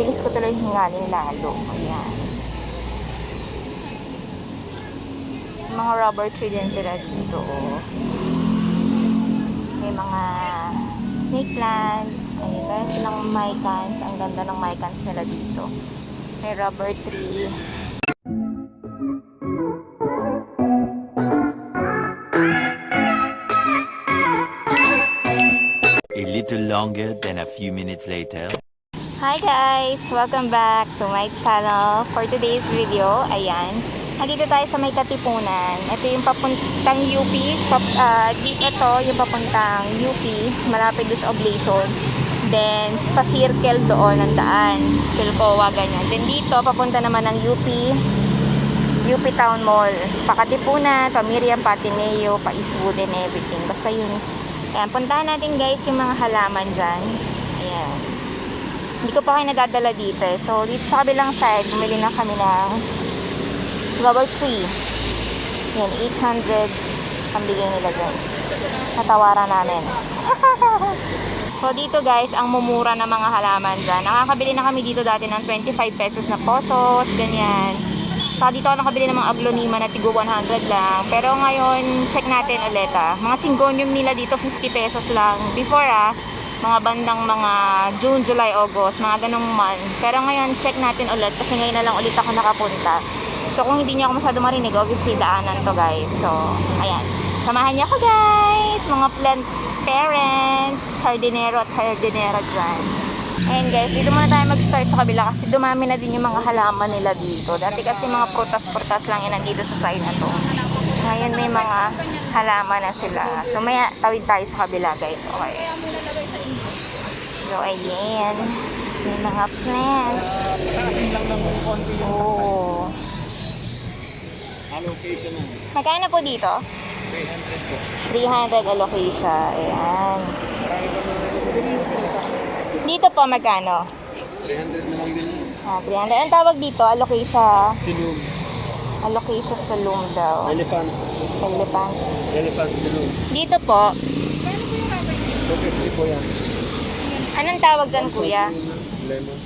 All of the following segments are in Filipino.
bilis ko tuloy hingalin lalo. Ayan. Mga rubber tree din sila dito. Oh. May mga snake plant. Ay, meron silang mycans. Ang ganda ng mycans nila dito. May rubber tree. A little longer than a few minutes later. Hi guys! Welcome back to my channel. For today's video, ayan, nandito tayo sa may Katipunan. Ito yung papuntang UP. Pap, dito ito yung papuntang UP, malapit doon sa Oblation. Then, pa-circle doon ang daan. Pilcoa, ganyan. Then dito, papunta naman ng UP, UP Town Mall. Pakatipunan, pa Miriam, pa Ateneo, pa Eastwood and everything. Basta yun. Ayan, puntahan natin guys yung mga halaman dyan. Ayan. Hindi ko pa kayo nadadala dito. eh. So, dito sa kabilang side, bumili na kami ng rubber tree. Yan, 800 ang bigay nila dyan. Natawaran namin. so, dito guys, ang mumura ng mga halaman dyan. Nakakabili na kami dito dati ng 25 pesos na potos, ganyan. Saka dito ako nakabili ng mga aglonema na tigo 100 lang. Pero ngayon, check natin ulit ah. Mga syngonium nila dito 50 pesos lang. Before ah, mga bandang mga June, July, August, mga ganong month. Pero ngayon, check natin ulit kasi ngayon na lang ulit ako nakapunta. So kung hindi niyo ako masyado marinig, obviously daanan to guys. So, ayan. Samahan niyo ako guys! Mga plant parents, hardinero at hardinera dyan. Ayan guys, dito muna tayo mag-start sa kabila kasi dumami na din yung mga halaman nila dito. Dati kasi mga prutas-prutas lang yan nandito sa side na to. Ngayon may mga halaman na sila. So may tawid tayo sa kabila guys. Okay. So ayan. May mga plants. Oh. Allocation na. Magkano po dito? 300 po. 300 allocation. Ayan. Po sa Dito po magkano? 300 na lang din. Ah, 300. Anong tawag dito? Allocation. Silum. Allocation sa loom daw. Elephant. Elephant. Elephant silum. Dito po, 250 po yan. Anong tawag dyan kuya? Lemon.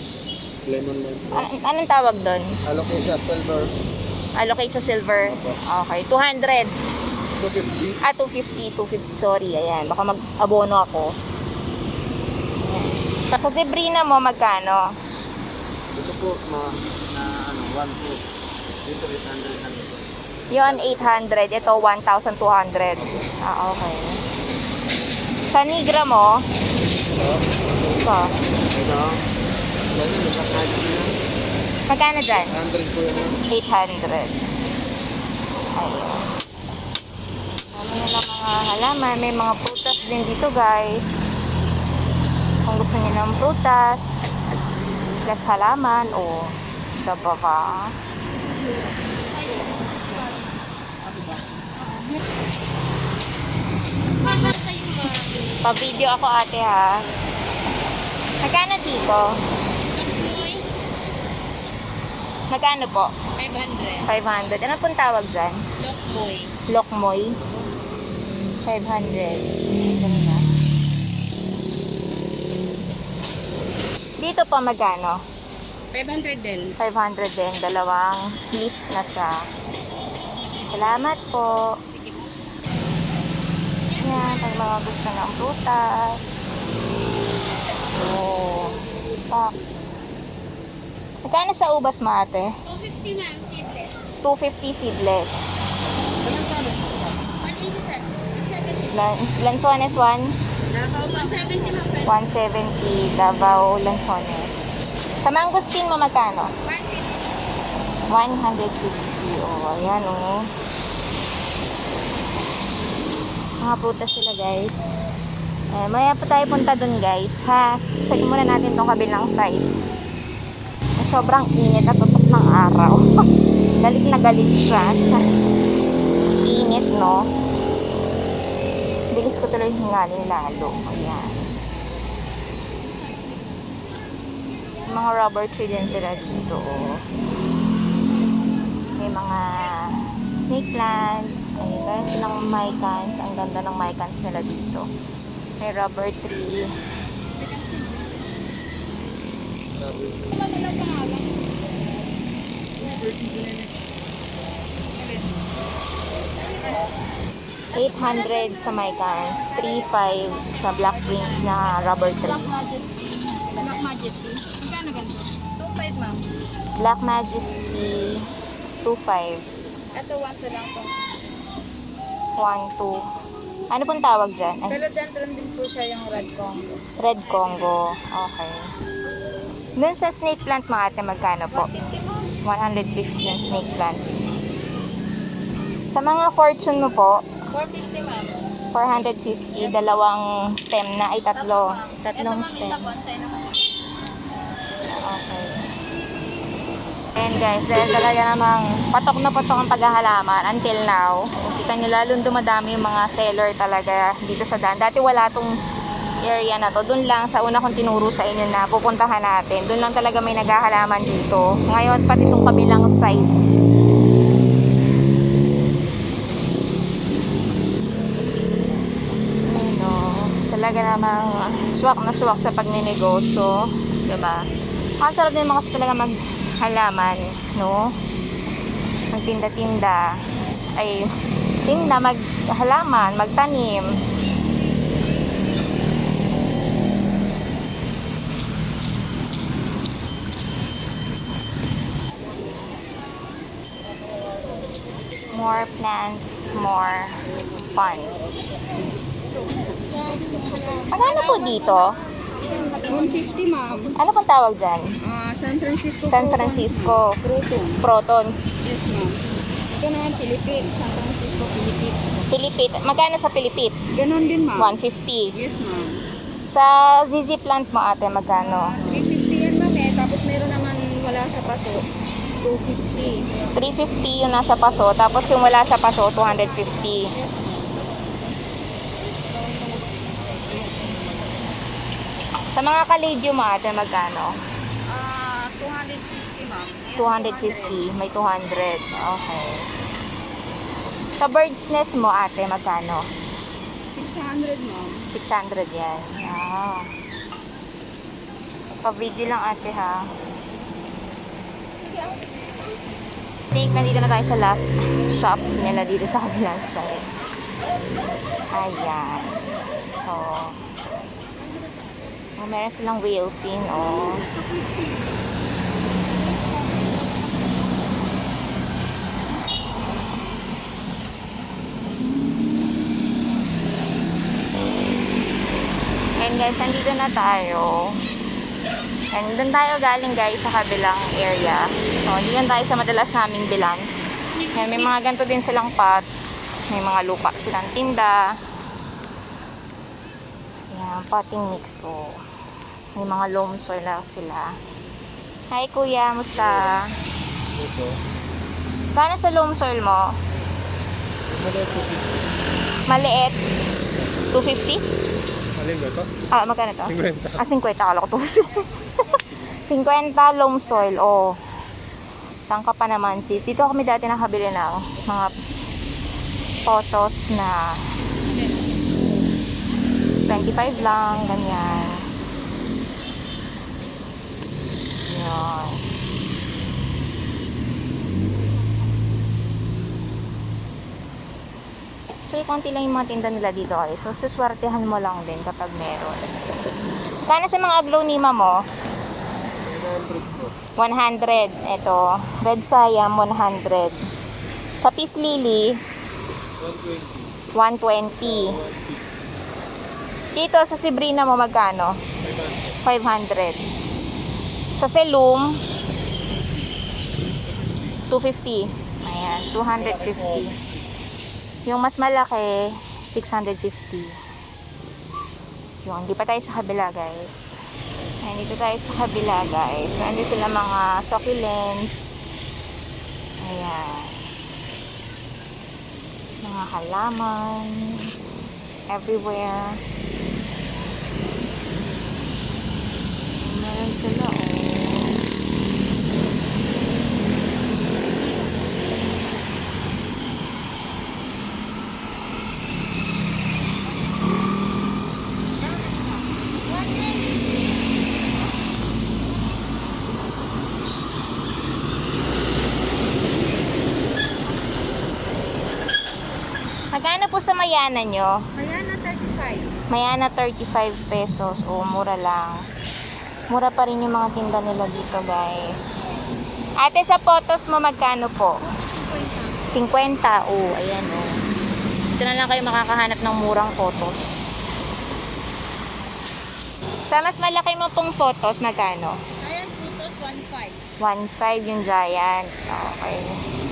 Lemon lemon. An- anong tawag doon? Allocation silver. Allocate sa silver. Okay, 200. 250. Ah, 250, 250. Sorry, ayan. Baka mag-abono ako. Ayan. Sa zebrina mo, magkano? Ito po ma na ano 1 po. Dito 800 lang ito. Yon 800. Ito, 1,200. Ah, okay. Sa nigra mo, Ito. Ito. Ito. Magkano dyan? 100 po yan. 800. Ayun. Ano na lang mga halaman. May mga prutas din dito, guys. Kung gusto niyo ng prutas, plus halaman, o diba ka? Pa-video ako ate ha. Magkano dito? Magkano po? 500. 500. Ano pong tawag dyan? Lokboy. Lokmoy. 500. Ganda. Dito pa magkano? 500 din. 500 din. Dalawang leaf na siya. Salamat po. Sige po. Yan, pag mga gusto ng prutas. Oh. Pak. Magkano sa ubas mo ate? 250 ma'am, seedless. 250 seedless. 180 sir. 170. Lan Lanzones 1, Davao 170 ma'am. 170 Davao Lanzones. Sa mangustin mo magkano? 150. 150. Oh, ayan oh. Mga prutas sila guys. Eh, maya pa tayo punta dun guys, ha? Check muna natin tong kabilang side. Sobrang init at tutok ng araw. galit na galit siya sa init, no? Bilis ko tuloy hingalin lalo. Ayan. Mga rubber tree din sila dito, oh. May mga snake plant. Ay, meron silang mycans. Ang ganda ng mycans nila dito. May rubber tree. sabi. 800 sa my cans, 3.5 sa Black Prince na rubber tree. Majesty. Black Majesty. Magkano ganito? 2.5 ma'am. Black Majesty, 2.5. Ito 1 to lang po. 1, 2. Ano pong tawag dyan? Ay, Philodendron din po siya yung red combo. Red Congo. Okay. Dun sa snake plant mga ate, magkano po? 150 ma'am. 150 yung snake plant. Sa mga fortune mo po, 450 ma'am. 450, dalawang stem na, ay tatlo. Tatlong Ito ma'am stem. isa bonsai na kasi. Okay. Ayan guys, dahil talaga namang patok na patok ang paghahalaman until now. Kita nyo lalong dumadami yung mga seller talaga dito sa daan. Dati wala tong area na to. Doon lang sa una kong tinuro sa inyo na pupuntahan natin. Doon lang talaga may naghahalaman dito. Ngayon pati itong kabilang side. Ano, talaga namang swak na swak sa pagninegosyo. Diba? Ang sarap din mga talaga maghalaman, no? Magtinda-tinda. Ay, tinda, maghalaman, magtanim. More plants, more fun. Magkano po dito? 150 ma'am. Ano pong tawag dyan? Ah, San Francisco San Francisco. Proton. Protons. Yes ma'am. Ito naman Philippine. San Francisco, Philippine. Pilipit. Magkano sa Pilipit? Ganon din ma'am. 150. Yes ma'am. Sa ZZ plant mo ate, magkano? 350 yan ma'am eh. Tapos meron naman wala sa paso. 250. 350 yung nasa paso, tapos yung wala sa paso, 250. Sa mga kaledyo mo ate, magkano? Ah, 250 ma'am. 250. May 200. Okay. Sa bird's nest mo ate, magkano? 600 ma'am. 600 yan. Ah. Pa-video lang ate ha. I think nandito na tayo sa last shop nila dito sa kabilang side. Ayan. So, oh, meron silang whale fin, oh. And guys, nandito na tayo. And doon tayo galing guys sa kabilang area. So, hindi tayo sa madalas naming bilan. Yan, may mga ganito din silang pots. May mga lupa silang tinda. Yan, potting mix po. May mga loam soil lang sila. Hi kuya, musta? Ito. Kano sa loam soil mo? Maliit. Maliit? 250? Alin ba ito? Ah, magkano to? 50. Ah, 50. Akala ko 250. 50 loam soil. Oh. Saan ka pa naman, sis? Dito kami dati nakabili ng mga photos na 25 lang, ganyan. Yan. Actually, konti lang yung mga tinda nila dito guys. So, suswertehan mo lang din kapag meron. Kano sa mga aglonema mo? 900 po. 100. Ito. Red Siam, 100. Sa Peace Lily, 120. 120. Dito sa Sibrina mo magkano? 500. Sa Selum, 250. Ayan, 250. Yung mas malaki, 650. Yun, di pa tayo sa kabila, guys. Ayan, dito tayo sa kabila, guys. Meron sila mga succulents. Ayan. Mga halaman. Everywhere. Meron sila, oh. po sa Mayana nyo? Ayan na 35. Mayana 35 pesos. O, mura lang. Mura pa rin yung mga tinda nila dito, guys. Ate, sa photos mo, magkano po? 50. Oh, ayan oh. Dito na lang kayo makakahanap ng murang photos. Sa mas malaki mo pong photos, magkano? Ayan, putos 1.5. 1.5 yung giant. Okay.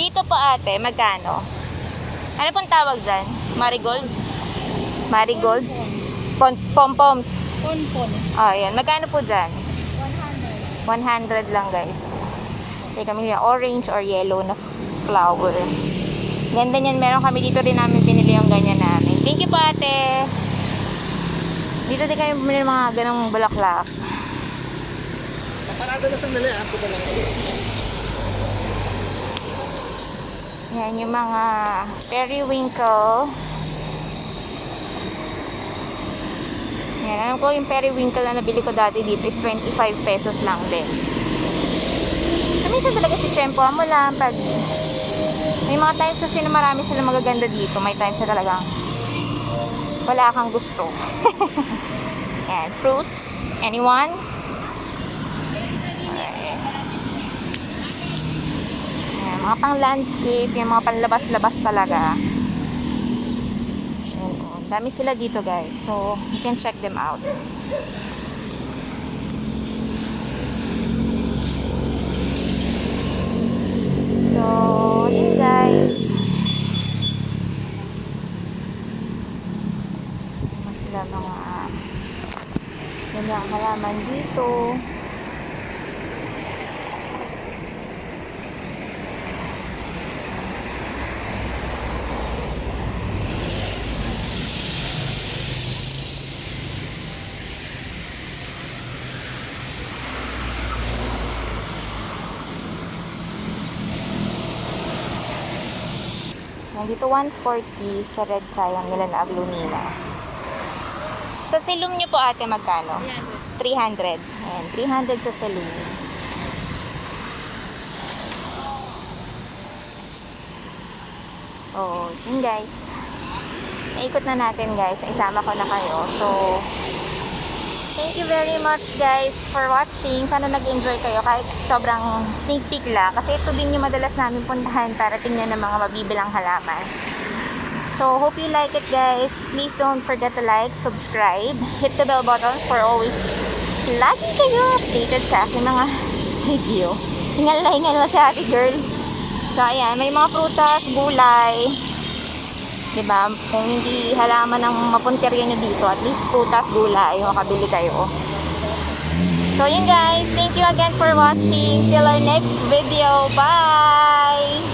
Dito po ate, magkano? Ano pong tawag dyan? Marigold? Marigold? Pom Pompoms. Ponpon. Ah, yan. Magkano po dyan? 100. 100 lang guys. Kasi kami yung orange or yellow na flower. Ganda niyan. Meron kami dito rin namin binili yung ganyan namin. Thank you po ate. Dito din kami bumili ng mga ganong bulaklak. Parada na sandali ah. Punta lang. Yan yung mga periwinkle. Yan, alam ko yung periwinkle na nabili ko dati dito is 25 pesos lang din. So, minsan talaga si Chempo mo lang pag may mga times kasi na marami sila magaganda dito. May times na talagang wala kang gusto. Yan, fruits. Anyone? Alright. Ayan, mga pang landscape, yung mga panlabas-labas talaga. Oh, dami sila dito guys. So, you can check them out. So, yun guys. Ano sila mga ganyang halaman dito. Nandito 140 sa red sayang nila na aglunina. Sa silum nyo po ate magkano? 300. Ayan, 300 sa silum. So, yun guys. Naikot na natin guys. Isama ko na kayo. So, Thank you very much guys for watching. Sana nag-enjoy kayo kahit sobrang sneak peek lang. Kasi ito din yung madalas namin puntahan para tingnan ng mga mabibilang halaman. So, hope you like it guys. Please don't forget to like, subscribe, hit the bell button for always lagi kayo updated sa aking mga video. Hingal na hingal mo sa ate girl. So, ayan. May mga prutas, gulay, Diba? Kung hindi halaman ng mapunteriya nyo dito, at least prutas, gulay, makabili kayo. So, yun guys. Thank you again for watching. Till our next video. Bye!